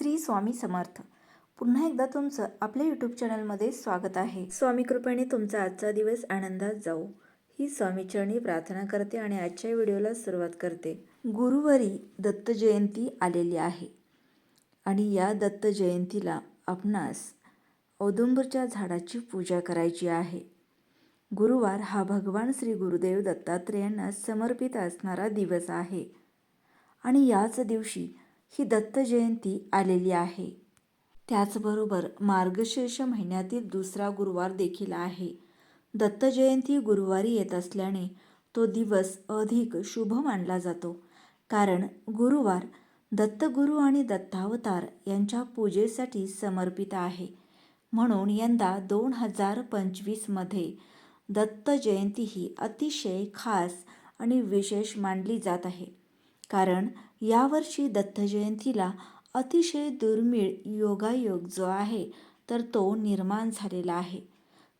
श्री स्वामी समर्थ. पुन्हा एकदा तुमचं आपल्या यूट्यूब चॅनलमध्ये स्वागत आहे. स्वामी कृपेने तुमचा आजचा दिवस आनंदात जाऊ ही स्वामीचरणी प्रार्थना करते आणि आजच्या व्हिडिओला सुरुवात करते. गुरुवारी दत्त जयंती आलेली आहे. आणि या दत्त जयंतीला आपणास औदुंबरच्या झाडाची पूजा करायची आहे. गुरुवार हा भगवान श्री गुरुदेव दत्तात्रेयांना समर्पित असणारा दिवस आहे. आणि याच दिवशी ही दत्त जयंती आलेली आहे. त्याचबरोबर मार्गशीर्ष महिन्यातील दुसरा गुरुवार देखील आहे. दत्त जयंती गुरुवारी येत असल्याने तो दिवस अधिक शुभ मानला जातो. कारण गुरुवार दत्तगुरू आणि दत्तावतार यांच्या पूजेसाठी समर्पित आहे. म्हणून यंदा दोन हजार पंचवीसमध्ये दत्त जयंती ही अतिशय खास आणि विशेष मानली जात आहे. कारण यावर्षी दत्तजयंतीला अतिशय दुर्मिळ योगायोग जो आहे तर तो निर्माण झालेला आहे.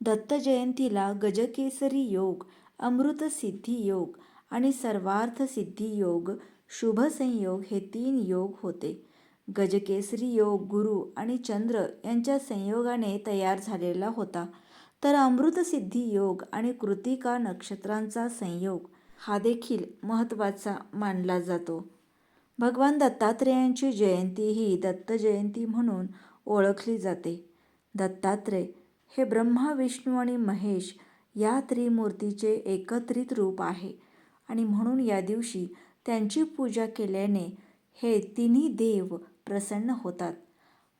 दत्तजयंतीला गजकेसरी योग अमृतसिद्धी योग आणि सर्वार्थ सिद्धी योग शुभसंयोग हे तीन योग होते. गजकेसरी योग गुरु आणि चंद्र यांच्या संयोगाने तयार झालेला होता. तर अमृतसिद्धी योग आणि कृतिका नक्षत्रांचा संयोग हा देखील महत्त्वाचा मानला जातो. भगवान दत्तात्रेयांची जयंती ही दत्त जयंती म्हणून ओळखली जाते. दत्तात्रेय हे ब्रह्मा विष्णू आणि महेश या त्रिमूर्तीचे एकत्रित रूप आहे आणि म्हणून या दिवशी त्यांची पूजा केल्याने हे तिन्ही देव प्रसन्न होतात.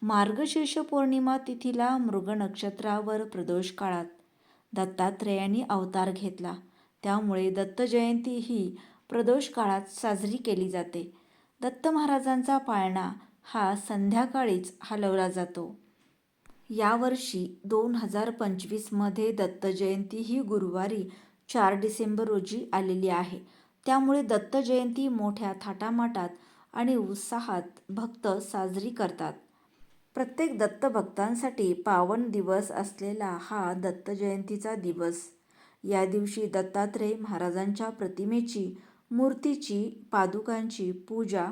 मार्गशीर्ष पौर्णिमा तिथीला मृग नक्षत्रावर प्रदोष काळात दत्तात्रेयांनी अवतार घेतला. त्यामुळे दत्त जयंती ही प्रदोष काळात साजरी केली जाते. दत्त महाराजांचा पाळणा हा संध्याकाळीच हलवला जातो. यावर्षी दोन हजार पंचवीसमध्ये दत्त जयंती ही गुरुवारी चार डिसेंबर रोजी आलेली आहे. त्यामुळे दत्त जयंती मोठ्या थाटामाटात आणि उत्साहात भक्त साजरी करतात. प्रत्येक दत्त भक्तांसाठी पावन दिवस असलेला हा दत्त जयंतीचा दिवस. या दिवशी दत्तात्रेय महाराजांच्या प्रतिमेची मूर्तीची पादुकांची पूजा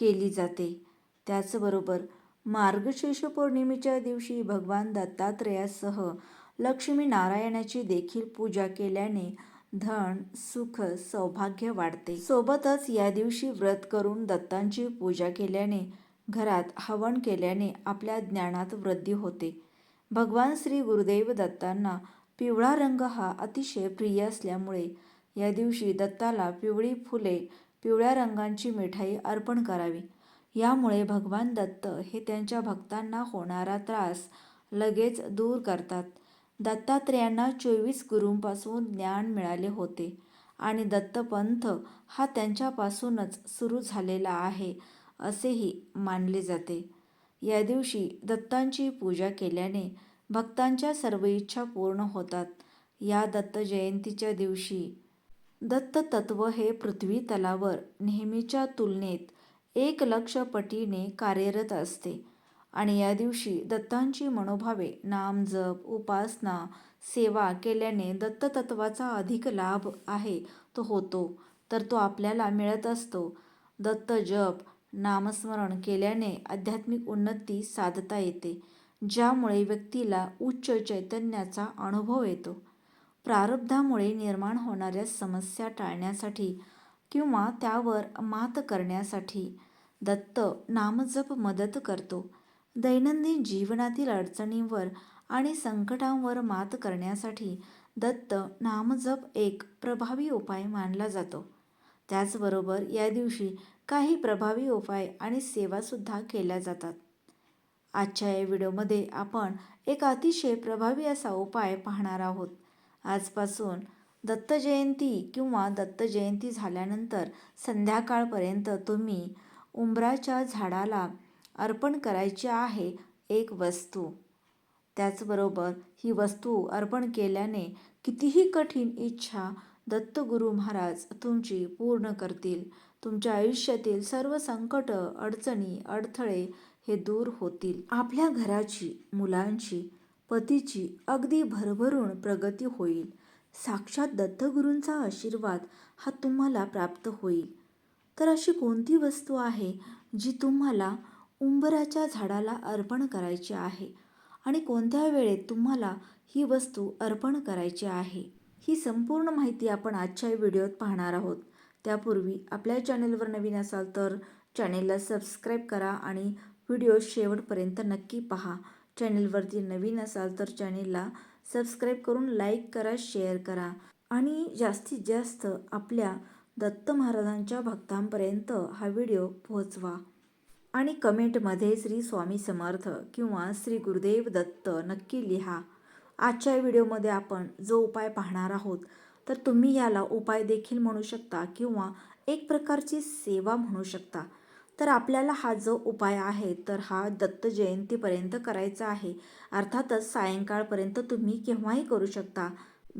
केली जाते. त्याचबरोबर मार्गशीर्ष पौर्णिमेच्या दिवशी भगवान दत्तात्रेयासह लक्ष्मी नारायणाची देखील पूजा केल्याने धन सुख सौभाग्य वाढते. सोबतच या दिवशी व्रत करून दत्तांची पूजा केल्याने घरात हवन केल्याने आपल्या ज्ञानात वृद्धी होते. भगवान श्री गुरुदेव दत्तांना पिवळा रंग हा अतिशय प्रिय असल्यामुळे या दिवशी दत्ताला पिवळी फुले पिवळ्या रंगांची मिठाई अर्पण करावी. यामुळे भगवान दत्त हे त्यांच्या भक्तांना होणारा त्रास लगेच दूर करतात. दत्तात्रेयांना चोवीस गुरूंपासून ज्ञान मिळाले होते आणि दत्तपंथ हा त्यांच्यापासूनच सुरू झालेला आहे असेही मानले जाते. या दिवशी दत्तांची पूजा केल्याने भक्तांच्या सर्व इच्छा पूर्ण होतात. या दत्त जयंतीच्या दिवशी दत्त तत्व हे पृथ्वी तलावर नेहमीच्या तुलनेत एक लक्ष पटीने कार्यरत असते आणि या दिवशी दत्तांची मनोभावे नाम जप उपासना सेवा केल्याने दत्ततत्वाचा अधिक लाभ आहे तो होतो तर तो आपल्याला मिळत असतो. दत्त जप नामस्मरण केल्याने आध्यात्मिक उन्नती साधता येते. ज्यामुळे व्यक्तीला उच्च चैतन्याचा अनुभव येतो. प्रारब्धामुळे निर्माण होणाऱ्या समस्या टाळण्यासाठी किंवा त्यावर मात करण्यासाठी दत्त नामजप मदत करतो. दैनंदिन जीवनातील अडचणींवर आणि संकटांवर मात करण्यासाठी दत्त नामजप एक प्रभावी उपाय मानला जातो. त्याचबरोबर या दिवशी काही प्रभावी उपाय आणि सेवासुद्धा केल्या जातात. आजच्या या व्हिडिओमध्ये आपण एक अतिशय प्रभावी असा उपाय पाहणार आहोत. आजपासून दत्त जयंती किंवा दत्त जयंती झाल्यानंतर संध्याकाळपर्यंत तुम्ही उंबराच्या झाडाला अर्पण करायची आहे एक वस्तू. त्याचबरोबर ही वस्तू अर्पण केल्याने कितीही कठीण इच्छा दत्तगुरू महाराज तुमची पूर्ण करतील. तुमच्या आयुष्यातील सर्व संकट अडचणी अडथळे हे दूर होतील. आपल्या घराची मुलांची पतीची अगदी भरभरून प्रगती होईल. साक्षात दत्तगुरूंचा आशीर्वाद हा तुम्हाला प्राप्त होईल. तर अशी कोणती वस्तू आहे जी तुम्हाला उंबराच्या झाडाला अर्पण करायची आहे? आणि कोणत्या वेळेत तुम्हाला ही वस्तू अर्पण करायची आहे? ही संपूर्ण माहिती आपण आजच्या व्हिडिओत पाहणार आहोत. त्यापूर्वी आपल्या चॅनेलवर नवीन असाल तर चॅनेलला सबस्क्राईब करा आणि व्हिडिओ शेवटपर्यंत नक्की पहा. चॅनेलवरती नवीन असाल तर चॅनेलला सबस्क्राईब करून लाईक करा शेअर करा आणि जास्तीत जास्त आपल्या दत्त महाराजांच्या भक्तांपर्यंत हा व्हिडिओ पोहोचवा. आणि कमेंटमध्ये श्री स्वामी समर्थ किंवा श्री गुरुदेव दत्त नक्की लिहा. आजच्या व्हिडिओमध्ये आपण जो उपाय पाहणार आहोत तर तुम्ही याला उपाय देखील म्हणू शकता किंवा एक प्रकारची सेवा म्हणू शकता. तर आपल्याला हा जो उपाय आहे तर हा दत्त जयंतीपर्यंत करायचा आहे. अर्थातच सायंकाळपर्यंत तुम्ही केव्हाही करू शकता.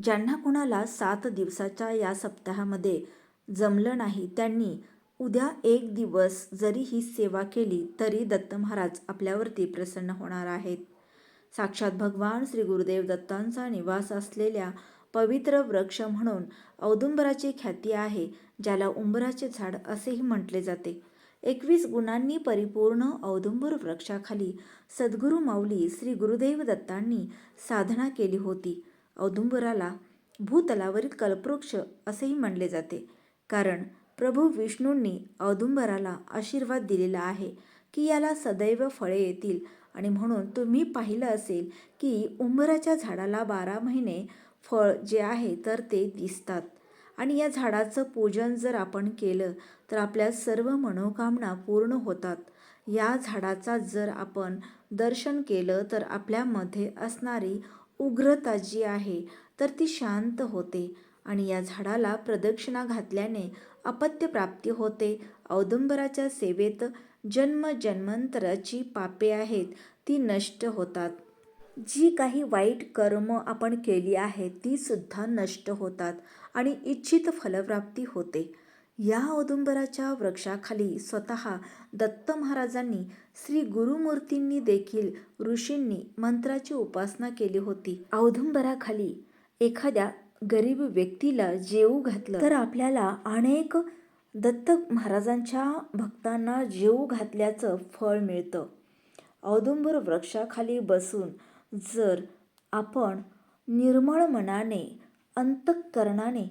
ज्यांना कुणाला सात दिवसाच्या या सप्ताहामध्ये जमलं नाही त्यांनी उद्या एक दिवस जरी ही सेवा केली तरी दत्त महाराज आपल्यावरती प्रसन्न होणार आहेत. साक्षात भगवान श्री गुरुदेव दत्तांचा निवास असलेल्या पवित्र वृक्ष म्हणून औदुंबराची ख्याती आहे ज्याला उंबराचे झाड असेही म्हटले जाते. एकवीस गुणांनी परिपूर्ण औदुंबर वृक्षाखाली सद्गुरू माऊली श्री गुरुदेव दत्तांनी साधना केली होती. औदुंबराला भूतलावरील कल्पवृक्ष असेही म्हणले जाते. कारण प्रभू विष्णूंनी औदुंबराला आशीर्वाद दिलेला आहे की याला सदैव फळे येतील. आणि म्हणून तुम्ही पाहिलं असेल की उंबराच्या झाडाला बारा महिने फळ जे आहे तर ते दिसतात. आणि या झाडाचं पूजन जर आपण केलं तर आपल्या सर्व मनोकामना पूर्ण होतात. या झाडाचा जर आपण दर्शन केलं तर आपल्यामध्ये असणारी उग्रता जी आहे तर ती शांत होते आणि या झाडाला प्रदक्षिणा घातल्याने अपत्य प्राप्ती होते. औदुंबराच्या सेवेत जन्म जन्मांतराची पापे आहेत ती नष्ट होतात. जी काही वाईट कर्म आपण केली आहेत ती सुद्धा नष्ट होतात आणि इच्छित फलप्राप्ती होते. या औदुंबराच्या वृक्षाखाली स्वतः दत्त महाराजांनी श्री गुरुमूर्तींनी देखील ऋषींनी मंत्राची उपासना केली होती. औदुंबराखाली एखाद्या गरीब व्यक्तीला जेवू घातलं तर आपल्याला अनेक दत्त महाराजांच्या भक्तांना जेवू घातल्याचं फळ मिळतं. औदुंबर वृक्षाखाली बसून जर आपण निर्मळ मनाने अंतःकरणाने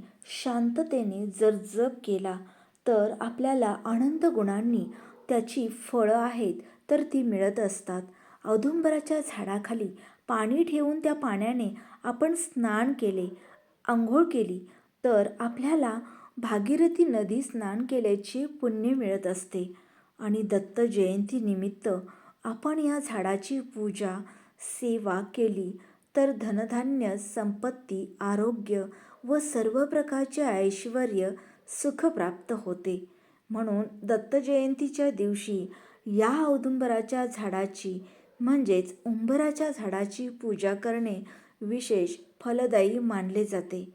शांततेने जर जप केला तर आपल्याला आनंद गुणांनी त्याची फळं आहेत तर ती मिळत असतात. औदुंबराच्या झाडाखाली पाणी ठेवून त्या पाण्याने आपण स्नान केले आंघोळ केली तर आपल्याला भागीरथी नदी स्नान केल्याचे पुण्य मिळत असते. आणि दत्त जयंतीनिमित्त आपण या झाडाची पूजा सेवा केली तर धनधान्य संपत्ती आरोग्य व सर्व प्रकारचे ऐश्वर सुख प्राप्त होते. म्हणून दत्त जयंतीच्या दिवशी या औदुंबराच्या झाडाची म्हणजेच उंबराच्या झाडाची पूजा करणे विशेष फलदायी मानले जाते.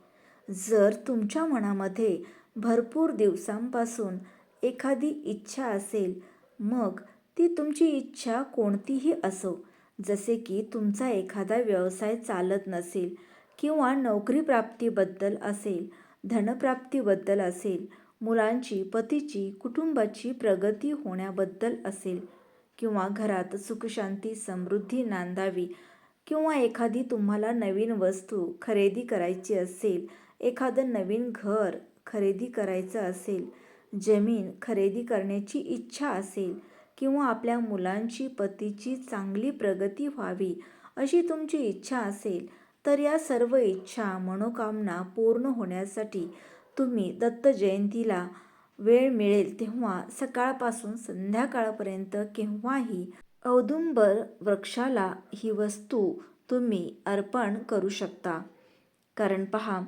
जर तुमच्या मनामध्ये भरपूर दिवसांपासून एखादी इच्छा असेल मग ती तुमची इच्छा कोणतीही असो जसे की तुमचा एखादा व्यवसाय चालत नसेल किंवा नोकरी प्राप्तीबद्दल असेल धनप्राप्तीबद्दल असेल मुलांची पतीची कुटुंबाची प्रगती होण्याबद्दल असेल किंवा घरात सुखशांती समृद्धी नांदावी किंवा एखादी तुम्हाला नवीन वस्तू खरेदी करायची असेल एखादं नवीन घर खरेदी करायचं असेल जमीन खरेदी करण्याची इच्छा असेल किंवा आपल्या मुलांची पतीची चांगली प्रगती व्हावी अशी तुमची इच्छा असेल तर या सर्व इच्छा मनोकामना पूर्ण होण्यासाठी तुम्ही दत्त जयंतीला वेळ मिळेल तेव्हा सकाळपासून संध्याकाळपर्यंत केव्हाही औदुंबर वृक्षाला ही वस्तू तुम्ही अर्पण करू शकता. कारण पहा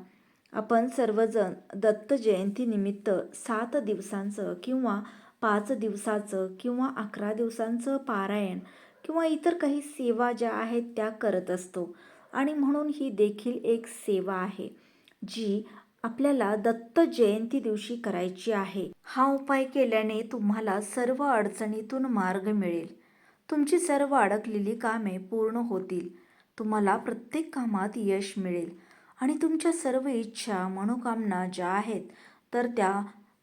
आपण सर्वजण दत्त जयंतीनिमित्त सात दिवसांचं किंवा पाच दिवसाचं किंवा अकरा दिवसांचं पारायण किंवा इतर काही सेवा ज्या आहेत त्या करत असतो. आणि म्हणून ही देखील एक सेवा आहे जी आपल्याला दत्त जयंती दिवशी करायची आहे. हा उपाय केल्याने तुम्हाला सर्व अडचणीतून मार्ग मिळेल. तुमची सर्व अडकलेली कामे पूर्ण होतील. तुम्हाला प्रत्येक कामात यश मिळेल. आणि तुमच्या सर्व इच्छा मनोकामना ज्या आहेत तर त्या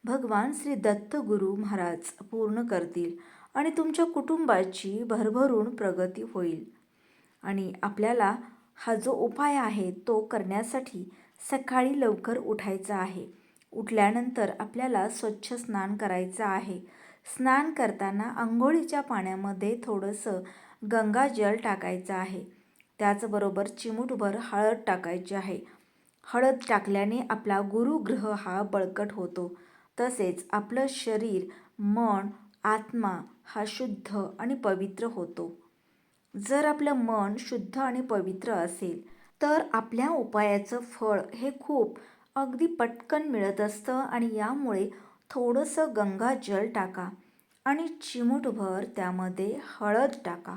भगवान श्री दत्त गुरु महाराज पूर्ण करतील आणि तुमच्या कुटुंबाची भरभरून प्रगती होईल. आणि आपल्याला हा जो उपाय आहे तो करण्यासाठी सकाळी लवकर उठायचं आहे. उठल्यानंतर आपल्याला स्वच्छ स्नान करायचं आहे. स्नान करताना आंघोळीच्या पाण्यामध्ये थोडंसं गंगाजल टाकायचं आहे. त्याचबरोबर चिमूटभर हळद टाकायची आहे. हळद टाकल्याने आपला गुरुग्रह हा बळकट होतो. तसेच आपलं शरीर मन आत्मा हा शुद्ध आणि पवित्र होतो. जर आपलं मन शुद्ध आणि पवित्र असेल तर आपल्या उपायाचं फळ हे खूप अगदी पटकन मिळत असतं आणि यामुळे थोडंसं गंगा जल टाका आणि चिमूटभर त्यामध्ये हळद टाका.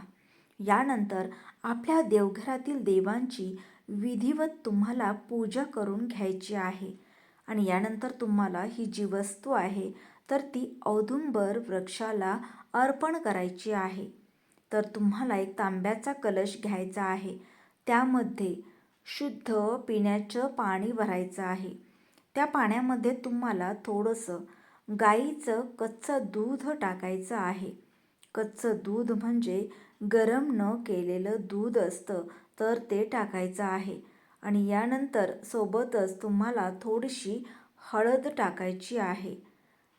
यानंतर आपल्या देवघरातील देवांची विधिवत तुम्हाला पूजा करून घ्यायची आहे. आणि यानंतर तुम्हाला ही जी वस्तू आहे तर ती औदुंबर वृक्षाला अर्पण करायची आहे. तर तुम्हाला एक तांब्याचा कलश घ्यायचा आहे. त्यामध्ये शुद्ध पिण्याचं पाणी भरायचं आहे. त्या पाण्यामध्ये तुम्हाला थोडंसं गाईचं कच्चं दूध टाकायचं आहे. कच्चं दूध म्हणजे गरम न केलेलं दूध असतं तर ते टाकायचं आहे. आणि यानंतर सोबतच तुम्हाला थोडीशी हळद टाकायची आहे.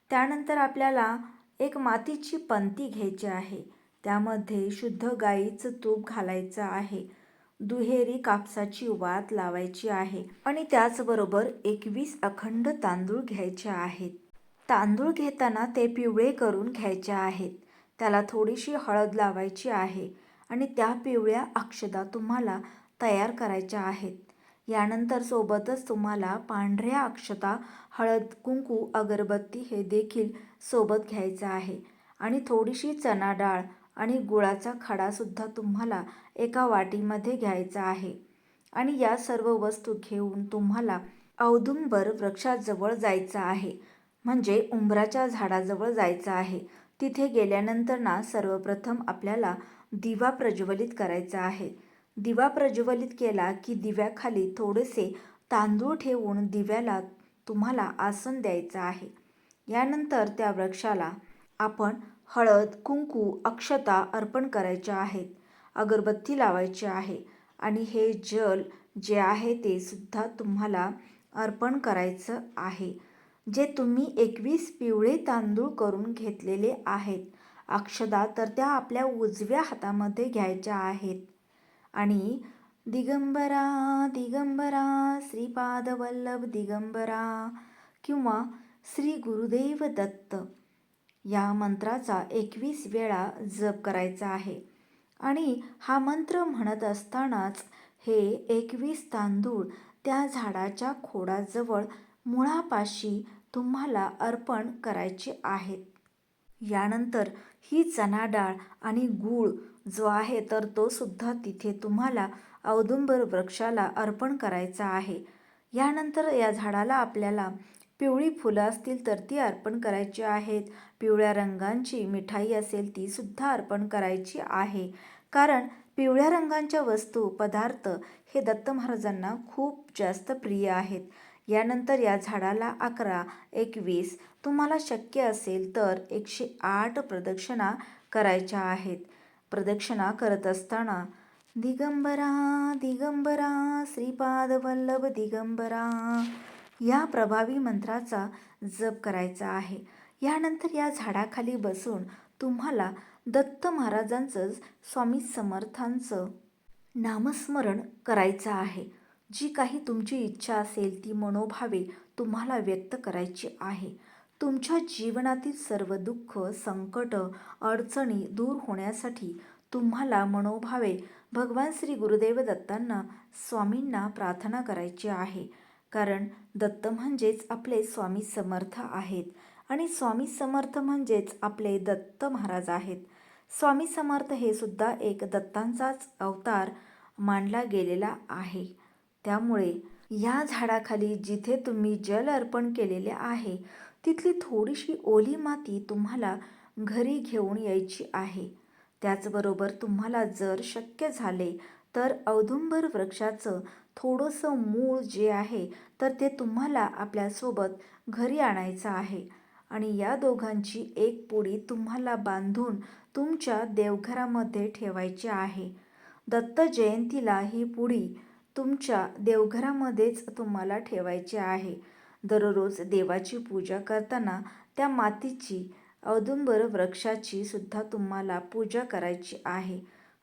त्यानंतर आपल्याला एक मातीची पंती घ्यायची आहे. त्यामध्ये शुद्ध गाईचं तूप घालायचं आहे. दुहेरी कापसाची वात लावायची आहे आणि त्याचबरोबर एकवीस अखंड तांदूळ घ्यायचे आहेत. तांदूळ घेताना ते पिवळे करून घ्यायचे आहेत. त्याला थोडीशी हळद लावायची आहे आणि त्या पिवळ्या अक्षदा तुम्हाला तयार करायच्या आहेत. यानंतर सोबतच तुम्हाला पांढऱ्या अक्षता हळद कुंकू अगरबत्ती हे देखील सोबत घ्यायचं आहे. आणि थोडीशी चणा डाळ आणि गुळाचा खडासुद्धा तुम्हाला एका वाटीमध्ये घ्यायचा आहे. आणि या सर्व वस्तू घेऊन तुम्हाला औदुंबर वृक्षाजवळ जायचं आहे. म्हणजे उंबराच्या झाडाजवळ जायचं आहे. तिथे गेल्यानंतर ना सर्वप्रथम आपल्याला दिवा प्रज्वलित करायचा आहे. दिवा प्रज्वलित केला की दिव्याखाली थोडेसे तांदूळ ठेवून दिव्याला तुम्हाला आसन द्यायचं आहे. यानंतर त्या वृक्षाला आपण हळद कुंकू अक्षता अर्पण करायच्या आहेत अगरबत्ती लावायची आहे आणि हे जल जे आहे ते सुद्धा तुम्हाला अर्पण करायचं आहे. जे तुम्ही एकवीस पिवळे तांदूळ करून घेतलेले आहेत अक्षदा तर त्या आपल्या उजव्या हातामध्ये घ्यायच्या आहेत. आणि दिगंबरा दिगंबरा श्रीपादवल्लभ दिगंबरा किंवा श्री गुरुदेव दत्त या मंत्राचा एकवीस वेळा जप करायचा आहे. आणि हा मंत्र म्हणत असतानाच हे एकवीस तांदूळ त्या झाडाच्या खोडाजवळ मुळापाशी तुम्हाला अर्पण करायचे आहेत. यानंतर ही चणा डाळ आणि गूळ जो आहे तर तो सुद्धा तिथे तुम्हाला औदुंबर वृक्षाला अर्पण करायचा आहे. यानंतर या झाडाला आपल्याला पिवळी फुलं असतील तर ती अर्पण करायची आहेत. पिवळ्या रंगांची मिठाई असेल ती सुद्धा अर्पण करायची आहे. कारण पिवळ्या रंगांच्या वस्तू पदार्थ हे दत्त महाराजांना खूप जास्त प्रिय आहेत. यानंतर या झाडाला अकरा एकवीस तुम्हाला शक्य असेल तर एकशे आठ प्रदक्षिणा करायच्या आहेत. प्रदक्षिणा करत असताना दिगंबरा दिगंबरा श्रीपाद वल्लभ दिगंबरा या प्रभावी मंत्राचा जप करायचा आहे. यानंतर या झाडाखाली बसून तुम्हाला दत्त महाराजांचं स्वामी समर्थांचं नामस्मरण करायचं आहे. जी काही तुमची इच्छा असेल ती मनोभावे तुम्हाला व्यक्त करायची आहे. तुमच्या जीवनातील सर्व दुःख संकट अडचणी दूर होण्यासाठी तुम्हाला मनोभावे भगवान श्री गुरुदेव दत्तांना स्वामींना प्रार्थना करायची आहे. कारण दत्त म्हणजेच आपले स्वामी समर्थ आहेत आणि स्वामी समर्थ म्हणजेच आपले दत्त महाराज आहेत. स्वामी समर्थ हे सुद्धा एक दत्तांचाच अवतार मानला गेलेला आहे. त्यामुळे या झाडाखाली जिथे तुम्ही जल अर्पण केलेले आहे तिथली थोडीशी ओली माती तुम्हाला घरी घेऊन यायची आहे. त्याचबरोबर तुम्हाला जर शक्य झाले तर औदुंबर वृक्षाचं थोडंसं मूळ जे आहे तर ते तुम्हाला आपल्यासोबत घरी आणायचं आहे. आणि या दोघांची एक पुडी तुम्हाला बांधून तुमच्या देवघरामध्ये ठेवायची आहे. दत्त जयंतीला ही पुडी तुमच्या देवघरामध्येच तुम्हाला ठेवायची आहे. दररोज देवाची पूजा करताना त्या मातीची औदुंबर वृक्षाची सुद्धा तुम्हाला पूजा करायची आहे.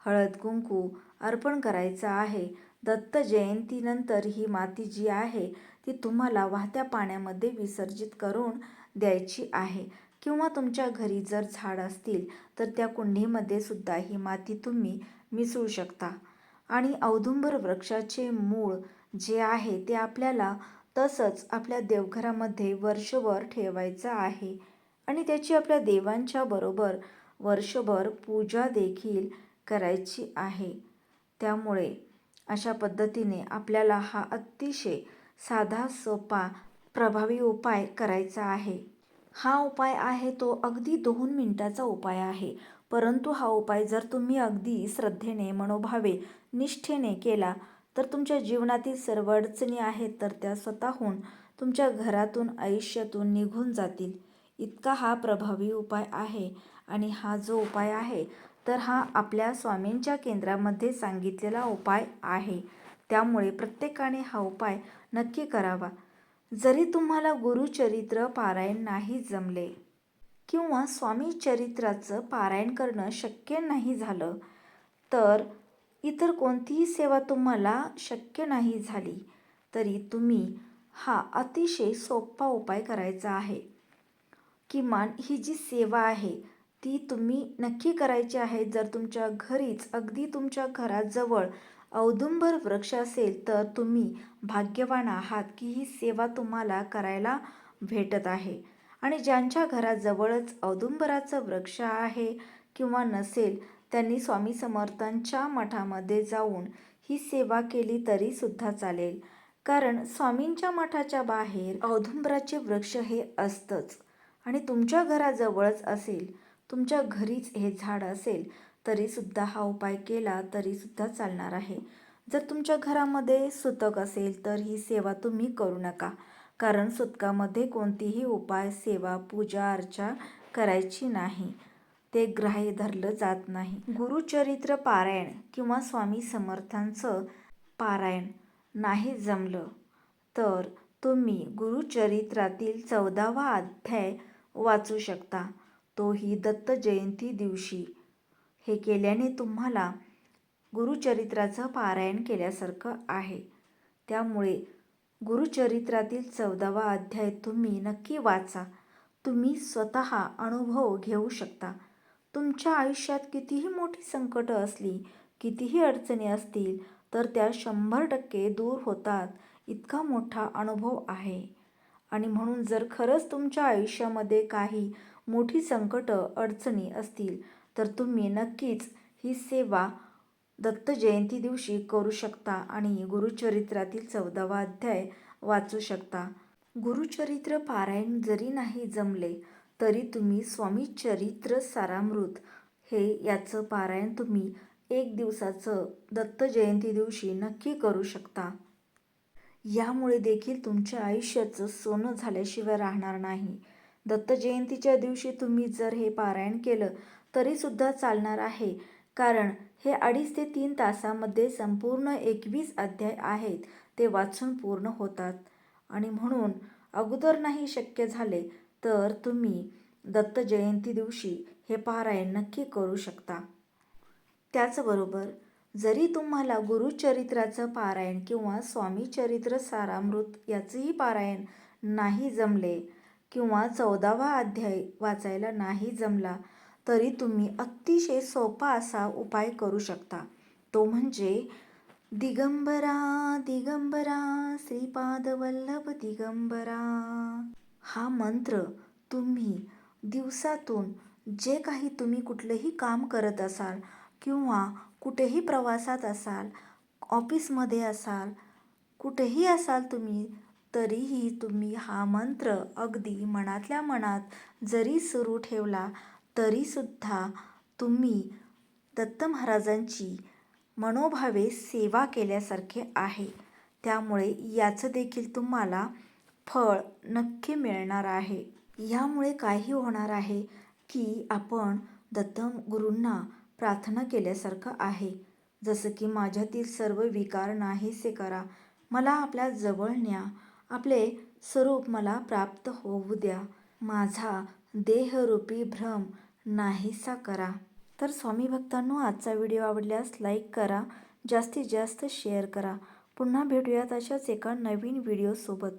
हळद कुंकू अर्पण करायचं आहे. दत्त जयंतीनंतर ही माती जी आहे ती तुम्हाला वाहत्या पाण्यामध्ये विसर्जित करून द्यायची आहे. किंवा तुमच्या घरी जर झाड असतील तर त्या कुंडीमध्ये सुद्धा ही माती तुम्ही मिसळू शकता. आणि औदुंबर वृक्षाचे मूळ जे आहे ते आपल्याला तसंच आपल्या देवघरामध्ये वर्षभर ठेवायचं आहे. आणि त्याची आपल्या देवांच्या बरोबर वर्षभर पूजा देखील करायची आहे. त्यामुळे अशा पद्धतीने आपल्याला हा अतिशय साधा सोपा प्रभावी उपाय करायचा आहे. हा उपाय आहे तो अगदी दोन मिनटाचा उपाय आहे. परंतु हा उपाय जर तुम्ही अगदी श्रद्धेने मनोभावे निष्ठेने केला तर तुमच्या जीवनातील सर्व अडचणी आहेत तर त्या स्वतःहून तुमच्या घरातून आयुष्यातून निघून जातील. इतका हा प्रभावी उपाय आहे आणि हा जो उपाय आहे तर हा आपल्या स्वामींच्या केंद्रामध्ये सांगितलेला उपाय आहे. त्यामुळे प्रत्येकाने हा उपाय नक्की करावा. जरी तुम्हाला गुरुचरित्र पारायण नाही जमले किंवा स्वामी चरित्राचं पारायण करणं शक्य नाही झालं तर इतर कोणतीही सेवा तुम्हाला शक्य नाही झाली तरी तुम्ही हा अतिशय सोपा उपाय करायचा आहे. किमान ही जी सेवा आहे ती तुम्ही नक्की करायची आहे. जर तुमच्या घरीच अगदी तुमच्या घराजवळ औदुंबर वृक्ष असेल तर तुम्ही भाग्यवान आहात की ही सेवा तुम्हाला करायला भेटत आहे. आणि ज्यांच्या घराजवळच औदुंबराचं वृक्ष आहे किंवा नसेल त्यांनी स्वामी समर्थांच्या मठामध्ये जाऊन ही सेवा केली तरी सुद्धा चालेल. कारण स्वामींच्या मठाच्या बाहेर औदुंबराचे वृक्ष हे असतंच. आणि तुमच्या घराजवळच असेल तुमच्या घरीच हे झाड असेल तरीसुद्धा हा उपाय केला तरीसुद्धा चालणार आहे. जर तुमच्या घरामध्ये सुतक असेल तर ही सेवा तुम्ही करू नका. कारण सुतकामध्ये कोणतीही उपाय सेवा पूजा अर्चा करायची नाही. ते ग्राह्य धरलं जात नाही. गुरुचरित्र पारायण किंवा स्वामी समर्थांचं पारायण नाही जमलं तर तुम्ही गुरुचरित्रातील चौदावा अध्याय वाचू शकता. तोही दत्त जयंती दिवशी. हे केल्याने तुम्हाला गुरुचरित्राचं पारायण केल्यासारखं आहे. त्यामुळे गुरुचरित्रातील चौदावा अध्याय तुम्ही नक्की वाचा. तुम्ही स्वतः अनुभव घेऊ शकता. तुमच्या आयुष्यात कितीही मोठी संकटं असली कितीही अडचणी असतील तर त्या शंभर टक्के दूर होतात. इतका मोठा अनुभव आहे. आणि म्हणून जर खरंच तुमच्या आयुष्यामध्ये काही मोठी संकटं अडचणी असतील तर तुम्ही नक्कीच ही सेवा दत्त जयंती दिवशी करू शकता आणि गुरुचरित्रातील चौदावा अध्याय वाचू शकता. गुरुचरित्र पारायण जरी नाही जमले तरी तुम्ही स्वामी चरित्र सारामृत. हे याचं पारायण तुम्ही एक दिवसाचं दत्त जयंती दिवशी नक्की करू शकता. यामुळे देखील तुमच्या आयुष्याचं सोनं झाल्याशिवाय राहणार नाही. दत्त जयंतीच्या दिवशी तुम्ही जर हे पारायण केलं तरीसुद्धा चालणार आहे. कारण हे अडीच ते तीन तासामध्ये संपूर्ण एकवीस अध्याय आहेत ते वाचून पूर्ण होतात. आणि म्हणून अगोदर नाही शक्य झाले तर तुम्ही दत्त जयंती दिवशी हे पारायण नक्की करू शकता. त्याचबरोबर जरी तुम्हाला गुरुचरित्राचं पारायण किंवा स्वामी चरित्र सारामृत याचंही पारायण नाही जमले किंवा चौदावा अध्याय वाचायला नाही जमला तरी तुम्ही अतिशय सोपा असा उपाय करू शकता. तो म्हणजे दिगंबरा दिगंबरा श्रीपाद वल्लभ दिगंबरा. हा मंत्र तुम्ही दिवसातून जे काही तुम्ही कुठलंही काम करत असाल किंवा कुठेही प्रवासात असाल ऑफिसमध्ये असाल कुठेही असाल तुम्ही तरीही तुम्ही हा मंत्र अगदी मनातल्या मनात जरी सुरू ठेवला तरीसुद्धा तुम्ही दत्त महाराजांची मनोभावे सेवा केल्यासारखे आहे. त्यामुळे याचं देखील तुम्हाला फळ नक्की मिळणार आहे. यामुळे काही होणार आहे की आपण दत्तम गुरूंना प्रार्थना केल्यासारखं आहे. जसं की माझ्यातील सर्व विकार नाहीसे करा. मला आपल्या जवळ न्या. आपले स्वरूप मला प्राप्त होऊ द्या. माझा देहरूपी भ्रम नाहीसा करा. तर स्वामी भक्तांनो आजचा व्हिडिओ आवडल्यास लाईक करा. जास्तीत जास्त शेअर करा. पुन्हा भेटूयात अशाच एका नवीन व्हिडिओसोबत.